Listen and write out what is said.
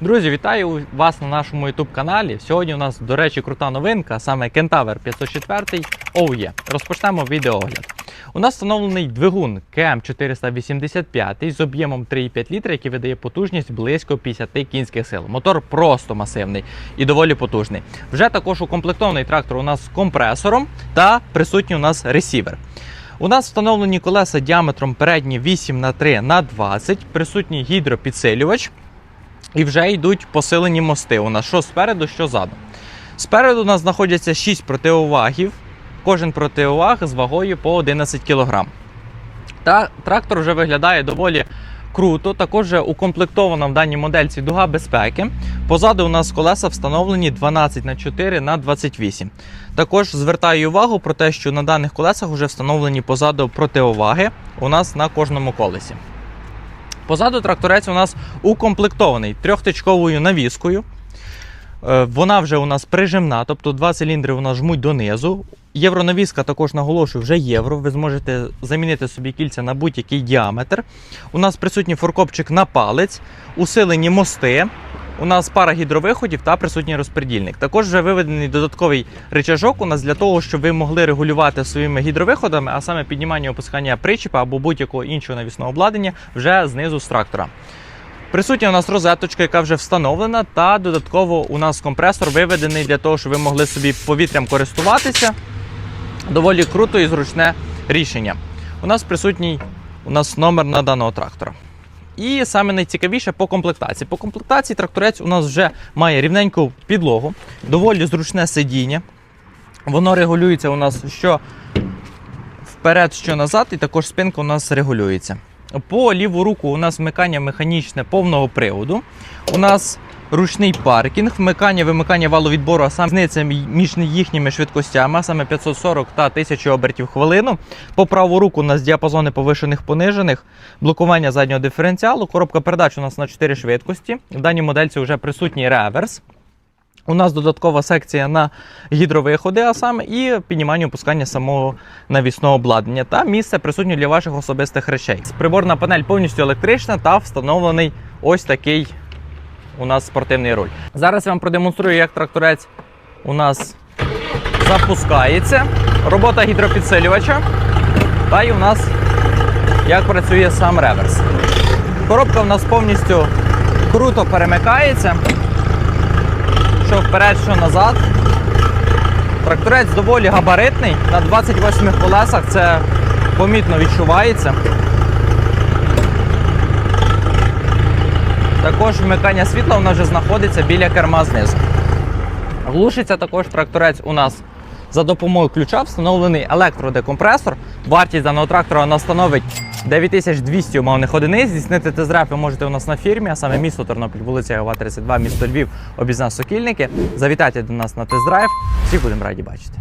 Друзі, вітаю вас на нашому YouTube каналі. Сьогодні у нас, до речі, крута новинка, саме Kentaver 504 OE. Розпочнемо відеоогляд. У нас встановлений двигун КМ485 з об'ємом 3,5 літра, який видає потужність близько 50 кінських сил. Мотор просто масивний і доволі потужний. Вже також укомплектований трактор у нас з компресором та присутній у нас ресівер. У нас встановлені колеса діаметром передні 8 на 3 на 20, присутній гідропідсилювач. І вже йдуть посилені мости. У нас що спереду, що ззаду. Спереду у нас знаходяться 6 протиовагів. Кожен протиоваг з вагою по 11 кг. Та трактор вже виглядає доволі круто. Також укомплектована в даній модельці дуга безпеки. Позаду у нас колеса встановлені 12 на 4 на 28. Також звертаю увагу про те, що на даних колесах вже встановлені позаду протиоваги у нас на кожному колесі. Позаду тракторець у нас укомплектований трьохтичковою навіскою. Е, Вона вже у нас прижимна, тобто два циліндри у нас жмуть донизу. Євронавіска також наголошую, вже євро. Ви зможете замінити собі кільця на будь-який діаметр. У нас присутній форкопчик на палець, усилені мости. У нас пара гідровиходів та присутній розпредільник. Також вже виведений додатковий рычажок у нас для того, щоб ви могли регулювати своїми гідровиходами, а саме піднімання і опускання причіпа або будь-якого іншого навісного обладнання вже знизу з трактора. Присутня у нас розеточка, яка вже встановлена, та додатково у нас компресор виведений для того, щоб ви могли собі повітрям користуватися. Доволі круто і зручне рішення. У нас присутній у нас номер на даного трактора. І саме найцікавіше по комплектації. По комплектації тракторець у нас вже має рівненьку підлогу, доволі зручне сидіння. Воно регулюється у нас що вперед, що назад, і також спинка у нас регулюється. По ліву руку у нас вмикання механічне повного приводу. У нас ручний паркінг, вмикання, вимикання валу відбору, а саме різниця між їхніми швидкостями, а саме 540 та 1000 обертів хвилину. По праву руку у нас діапазони повишених понижених, блокування заднього диференціалу. Коробка передач у нас на 4 швидкості. В даній модельці вже присутній реверс. У нас додаткова секція на гідровиходи, а саме і піднімання опускання самого навісного обладнання та місце присутнє для ваших особистих речей. Приборна панель повністю електрична та встановлений ось такий у нас спортивний руль. Зараз я вам продемонструю, як тракторець у нас запускається. Робота гідропідсилювача. Та й у нас як працює сам реверс. Коробка у нас повністю круто перемикається що вперед, що назад. Тракторець доволі габаритний, на 28 колесах це помітно відчувається. Також вмикання світла у вже знаходиться біля керма знизу. Глушиться також тракторець у нас за допомогою ключа, встановлений електродекомпресор. Вартість даного трактора вона становить 9200 умовних одиниць. Здійснити тест-драйв ви можете у нас на фірмі, а саме місто Тернопіль, вулиця Гава 32, місто Львів, обізнав Сокільники. Завітайте до нас на тест-драйв. Всіх будемо раді бачити.